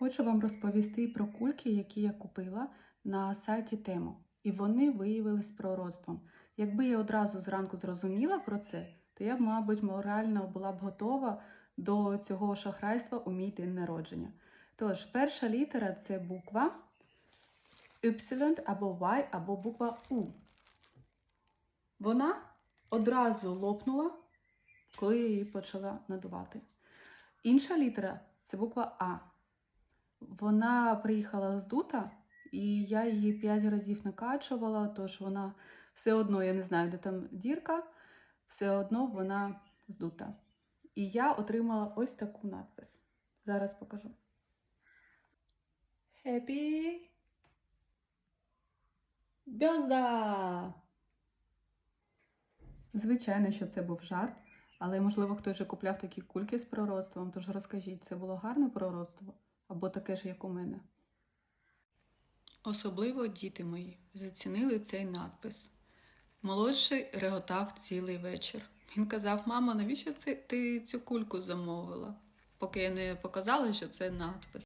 Хочу вам розповісти про кульки, які я купила на сайті Тему. І вони виявились пророцтвом. Якби я одразу зранку зрозуміла про це, то я б, мабуть, морально була б готова до цього шахрайства у мій день народження. Тож, перша літера це буква Y або Y, або буква У. Вона одразу лопнула, коли я її почала надувати. Інша літера це буква А. Вона приїхала здута, і я її 5 разів накачувала, тож вона все одно, я не знаю, де там дірка, все одно вона здута. І я отримала ось таку надпис. Зараз покажу. Happy Birthday! Звичайно, що це був жарт, але можливо хтось вже купляв такі кульки з пророцтвом, тож розкажіть, це було гарне пророцтво або таке ж, як у мене. Особливо діти мої зацінили цей надпис. Молодший реготав цілий вечір. Він казав: мамо, навіщо ти цю кульку замовила? Поки я не показала, що це надпис.